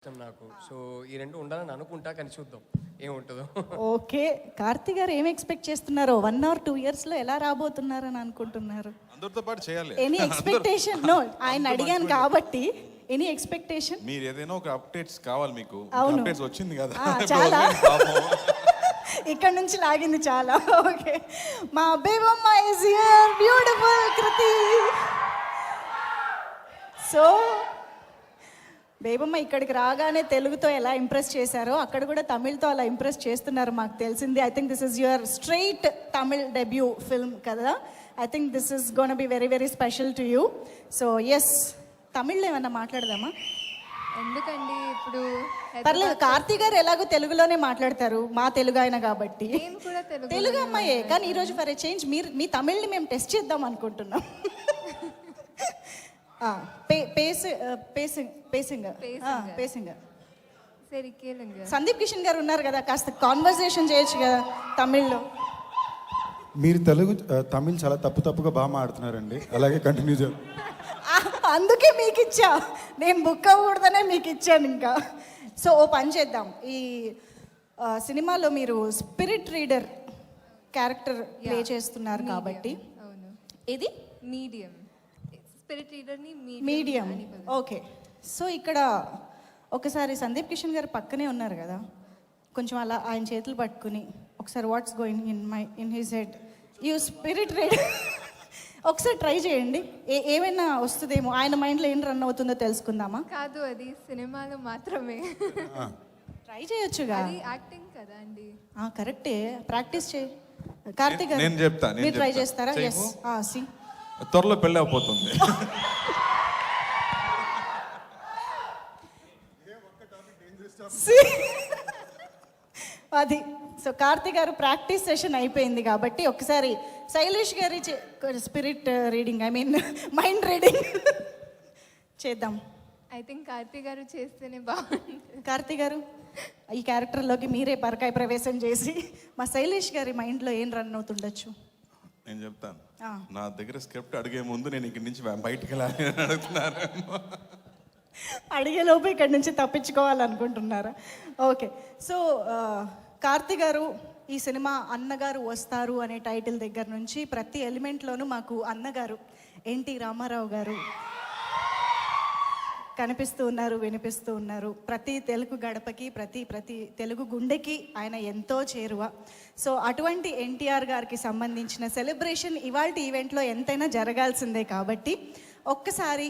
ఇష్టం నాకు. సో ఈ రెండు ఉండాలని అనుకుంటా కానీ చూద్దాం ఏముంటుందో. ఓకే. కార్తీ గారు ఏం ఎక్స్పెక్ట్ చేస్తున్నారో? వన్ అవర్ టూ ఇయర్స్లో ఎలా రాబోతున్నారని అనుకుంటున్నారు? అందరితో పాటు చేయాలి. ఎనీ ఎక్స్పెక్టేషన్ నో ఆయన అడిగాను కాబట్టి. ఎనీ ఎక్స్పెక్టేషన్ మీరు ఏదైనా ఒక అప్డేట్స్ కావాలి మీకు. అప్డేట్స్ వచ్చింది కదా. చాలా. ఇక్కడ నుంచి లాగింది చాలా. ఓకే. మా Bebamma is here beautiful Krithi. So Bebamma ఇక్కడికి రాగానే తెలుగుతో ఎలా ఇంప్రెస్ చేశారో అక్కడ కూడా తమిళ్తో అలా ఇంప్రెస్ చేస్తున్నారు మాకు తెలిసింది. I think this is your straight Tamil debut film కదా. I think this is gonna be very very special to you so yes తమిళ్ళో ఏమన్నా మాట్లాడదామా? ఎందుకండి ఇప్పుడు పర్లేదు కార్తీ గారు ఎలాగో తెలుగులోనే మాట్లాడతారు మా తెలుగు ఆయన కాబట్టి. తెలుగు అమ్మాయే కానీ ఈరోజు ఫర్ ఏ చేంజ్ మీరు మీ తమిళ్ని మేము టెస్ట్ చేద్దాం అనుకుంటున్నాం. సందీప్ కిషన్ గారు ఉన్నారు కదా కాస్త కాన్వర్సేషన్ చేయొచ్చు కదా తమిళ్ళో మీరు తెలుగు తమిళ్ చాలా తప్పు తప్పుగా బాగా మాడుతున్నారండి అలాగే కంటిన్యూ చే అందుకే మీకు ఇచ్చా నేను బుక్ అవ్వకూడదనే మీకు ఇచ్చాను ఇంకా. సో ఓ పని చేద్దాం. ఈ సినిమాలో మీరు స్పిరిట్ రీడర్ క్యారెక్టర్ ప్లే చేస్తున్నారు కాబట్టి. ఇది medium spirit medium okay. So ఇక్కడ ఒకసారి సందీప్ కిషన్ గారు పక్కనే ఉన్నారు కదా. కొంచెం అలా ఆయన చేతులు పట్టుకుని ఒకసారి what's going in my in his head you spirit read ఒకసారి ట్రై చేయండి. ఏ ఏమైనా వస్తుందేమో ఆయన మైండ్లో ఏం రన్ అవుతుందో తెలుసుకుందామా? కాదు అది సినిమాలో మాత్రమే. ట్రై చేయొచ్చుగా. అది యాక్టింగ్ కదా అండి. ఆ, కరెక్టే. ప్రాక్టీస్ చేయి. కార్తీక్ గారు నేను చెప్తా, నేను మీరు ట్రై. చేస్తారా? ఎస్? సి. త్వరలో పెళ్ళి అయిపోతుంది అది. సో కార్తీక్ గారు ప్రాక్టీస్ సెషన్ అయిపోయింది కాబట్టి ఒకసారి శైలేష్ గారి spirit reading I mean mind reading చేద్దాం. ఐ థింక్ కార్తీ గారు చేస్తేనే బాగుంటుంది. కార్తీక్ గారు ఈ క్యారెక్టర్లోకి మీరే పరకాయ ప్రవేశం చేసి మా శైలేష్ గారి మైండ్లో ఏం రన్ అవుతుండొచ్చు? నేను చెప్తాను. నా దగ్గర స్క్రిప్ట్ అడిగే ముందు నేను ఇక్కడి నుంచి బయటికి వెళ్ళాలి అడుగుతున్నాను. అడిగేలోపు ఇక్కడి నుంచి తప్పించుకోవాలనుకుంటున్నారా? ఓకే. సో కార్తీ గారు ఈ సినిమా అన్నగారు వస్తారు అనే టైటిల్ దగ్గర నుంచి ప్రతి ఎలిమెంట్లోనూ మాకు అన్నగారు ఎన్టీ రామారావు గారు కనిపిస్తూ ఉన్నారు వినిపిస్తూ ఉన్నారు. ప్రతి తెలుగు గడపకి ప్రతి ప్రతి తెలుగు గుండెకి ఆయన ఎంతో చేరువ. సో అటువంటి ఎన్టీఆర్ గారికి సంబంధించిన సెలబ్రేషన్ ఇవాళ ఈవెంట్లో ఎంతైనా జరగాల్సిందే కాబట్టి ఒక్కసారి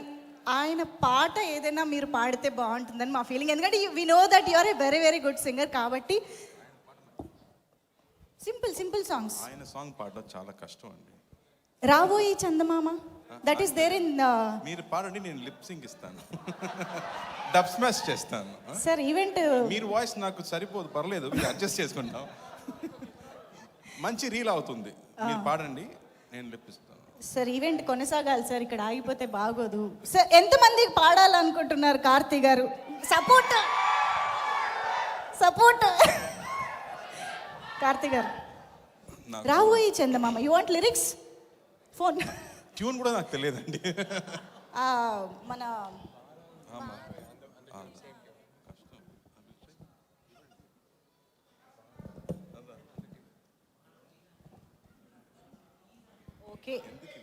ఆయన పాట ఏదైనా మీరు పాడితే బాగుంటుందని మా ఫీలింగ్. ఎందుకంటే we know that you are a very very good singer కాబట్టి సింపుల్ సింపుల్ సాంగ్స్. ఆయన సాంగ్ పాడడం చాలా కష్టం అండి. రాబోయి చందమామ దట్ ఈస్ దేర్ ఇన్ మీరు పాడండి నేను లిప్ సింగ్ ఇస్తాను. డబ్ స్మాష్ చేస్తాను. సార్ ఈవెంట్ మీరు వాయిస్ నాకు సరిపోదు పర్లేదు మీరు అడ్జస్ట్ చేసుకుంటాం. మంచి రీల్ అవుతుంది. మీరు పాడండి నేను లిప్ ఇస్తాను. సార్ ఈవెంట్ కొనసాగాలి సార్ ఇక్కడ ఆగిపోతే బాగోదు. సార్ ఎంతమంది పాడాలనుకుంటున్నారు కార్తీ గారు? సపోర్ట్ సపోర్ట్ కార్తీ గారు. రాబోయి చందమామ you want lyrics phone. Tune కూడా నాకు తెలియదండి. మన ఓకే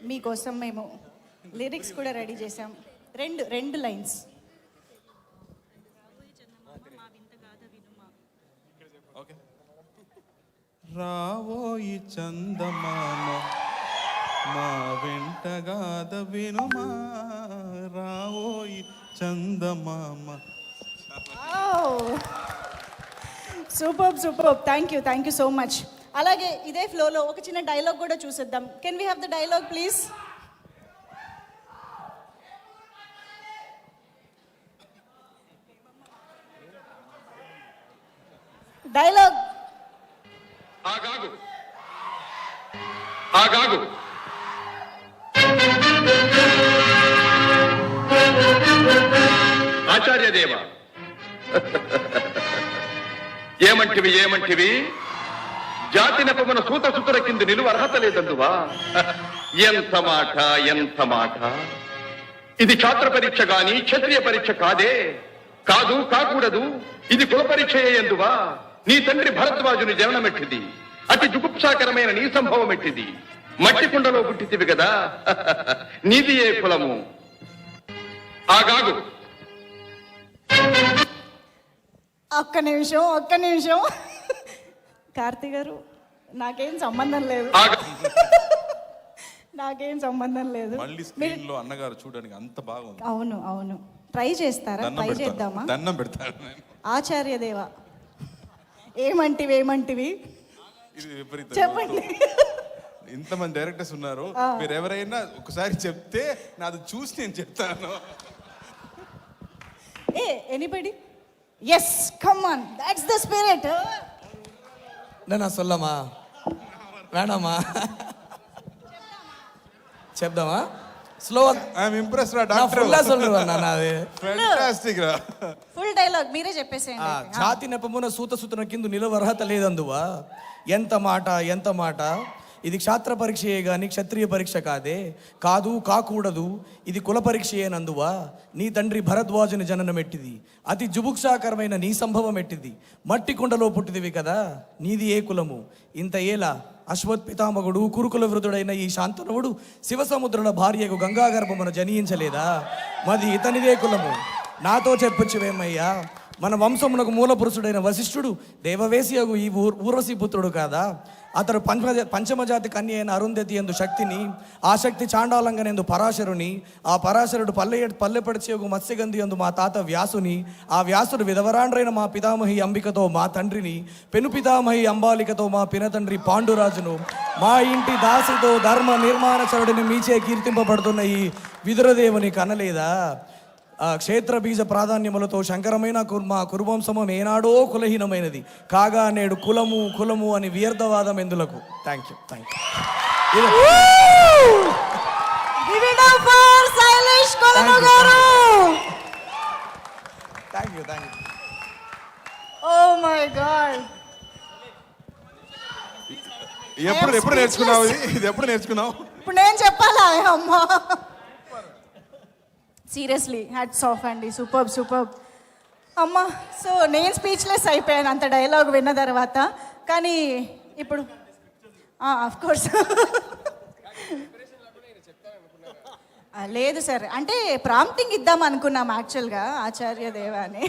మీకోసం మేము లిరిక్స్ కూడా రెడీ చేసాం రెండు రెండు లైన్స్. రావోయి చందమామ మా వెంటగాద వినుమా. రావోయి చందమామ. Super super. Thank you thank you so much అలాగే ఇదే ఫ్లోలో ఒక చిన్న డైలాగ్ కూడా చూసేద్దాం. Can we have the dialogue please dialogue ఆగాగు. ఆగాగు. ఆచార్యదేవ. ఏమంటివి ఏమంటివి? జాతి నెపమున సూత సుతుర కింద నిలువ అర్హత లేదందువా? ఎంత మాట ఎంత మాట? ఇది ఛాత్ర పరీక్ష గాని క్షత్రియ పరీక్ష కాదే. కాదు కాకూడదు. ఇది కుల పరీక్ష ఎందువా? నీ తండ్రి భరద్వాజుని జననమెట్టిది. అతి జుగుప్సాకరమైన నీ సంభవం ఎట్టిది మట్టి కుండలో పుట్టితివి కదా నీది ఏ కులము? ఆగాగు. ఒక్క నిమిషం ఒక్క నిమిషం. కార్తీ గారు నాకేం సంబంధం లేదు. నాకేం సంబంధం లేదు. మళ్ళీ స్క్రీన్లో అన్నగారు చూడడానికి అంత బాగుంది. అవును అవును. ట్రై చేస్తారా? ట్రై చేద్దామా? దండం పెడతాను నేను. ఆచార్య దేవ. ఏమంటివి ఏమంటివి? ఇది విపరీతం. చెప్పండి. ఇంతమంది డైరెక్టర్స్ ఉన్నారు. మీరు ఎవరైనా ఒకసారి చెప్తే నాది చూసి నేను చెప్తాను. hey anybody yes come on that's the spirit நான் சொல்லமா வேணாமா చెప్దామా స్లో ఐఎమ్ ఇంప్రెస్ రా నా డాక్టర్ ఫుల్లా சொல்றேன் நான் அது ఫెంటాస్టిక్ రా ఫుల్ డైలాగ్ మీరే ఆ, చెప్పేసేయండి జాతి నెపమున సూత సుతన కింద నిలవ అర్హత లేదందువా ఎంత మాట ఎంత మాట ఇది క్షాత్ర పరీక్షయే గాని క్షత్రియ పరీక్ష కాదే. కాదు కాకూడదు. ఇది కుల పరీక్షయేనందువా నీ తండ్రి భరద్వాజుని జననం ఎట్టిది అతి జుభుక్షాకరమైన నీ సంభవం ఎట్టిది మట్టి కుండలో పుట్టిదివి కదా. నీది ఏ కులము? ఇంత ఏలా అశ్వత్ పితామగుడు కురుకుల వృధుడైన ఈ శాంతనవుడు శివసముద్రుల భార్యకు గంగాగర్భమున జనించలేదా? మది ఇతనిదే కులము. నాతో చెప్పొచ్చువేమయ్యా? మన వంశమునకు మూల పురుషుడైన వశిష్ఠుడు దేవవేశియగు ఈ ఊర్ ఊర్వశి పుత్రుడు కాదా? అతడు పంచమ పంచమజాతి కన్య అయిన అరుంధతి ఎందు శక్తిని ఆ శక్తి చాండాలంగనేందు పరాశరుని ఆ పరాశరుడు పల్లె పల్లెపడిచేగు మత్స్యగంధి ఎందు మా తాత వ్యాసుని ఆ వ్యాసుడు విధవరాండ్రైన మా పితామహి అంబికతో మా తండ్రిని పెను పితామహి అంబాలికతో మా పినతండ్రి పాండురాజును మా ఇంటి దాసితో ధర్మ నిర్మాణ చరుడిని మీచే కీర్తింపబడుతున్న ఈ విదురదేవుని కనలేదా? క్షేత్ర బీజ ప్రాధాన్యములతో శంకరమైన కుర్- మా కురువంశమం ఏనాడో కులహీనమైనది. కాగా నేడు కులము కులము అని వ్యర్థవాదం ఎందులకు? థ్యాంక్ యూ థ్యాంక్ యూ ఎప్పుడు ఎప్పుడు నేర్చుకున్నావు? ఇది ఎప్పుడు నేర్చుకున్నావు? ఇప్పుడు నేను చెప్పాలా? అమ్మా. సీరియస్లీ హ్యాట్స్ ఆఫ్ అండి సూపర్ సూపర్ అమ్మా సో నేను స్పీచ్లెస్ అయిపోయాను అంత డైలాగ్ విన్న తర్వాత. కానీ ఇప్పుడు ఆఫ్ కోర్స్ లేదు సార్ అంటే ప్రాంప్టింగ్ ఇద్దాం అనుకున్నాం యాక్చువల్గా ఆచార్య దేవ అని.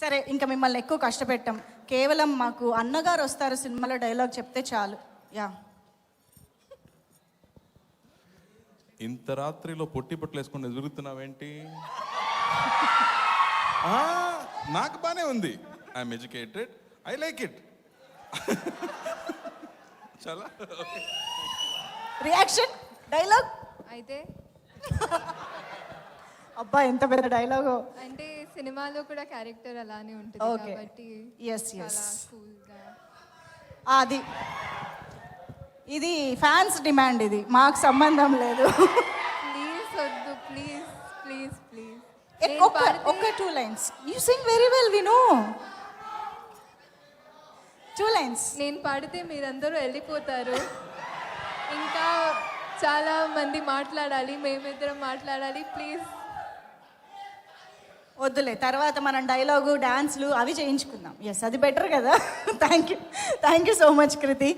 సరే ఇంకా మిమ్మల్ని ఎక్కువ కష్టపెట్టాం. కేవలం మాకు అన్నగారు వస్తారు సినిమాలో డైలాగ్ చెప్తే చాలు. యా ఇంత రాత్రిలో పొట్టి ఎదురుగుతున్నావేంటి? ఆ, నాకు బానే ఉంది. I'm educated I like it చాలా. రియాక్షన్ డైలాగ్ అయితే. అబ్బా ఎంత పెద్ద డైలాగో అంటే సినిమాలో కూడా క్యారెక్టర్ అలానే ఉంటుంది. కాబట్టి Yes, yes. చాలా కూల్గా అది ఇది ఫ్యాన్స్ డిమాండ్ ఇది. మాకు సంబంధం లేదు. ప్లీజ్ వద్దు ప్లీజ్ ప్లీజ్ ప్లీజ్. ఒక్క ఒక్క two lines you sing very well we know two lines నేను పాడితే మీరందరూ వెళ్ళిపోతారు. ఇంకా చాలా మంది మాట్లాడాలి మేమిద్దరం మాట్లాడాలి. ప్లీజ్ వద్దులే తర్వాత మనం డైలాగు డాన్స్లు అవి చేయించుకుందాం. ఎస్ అది బెటర్ కదా. Thank you thank you so much Krithi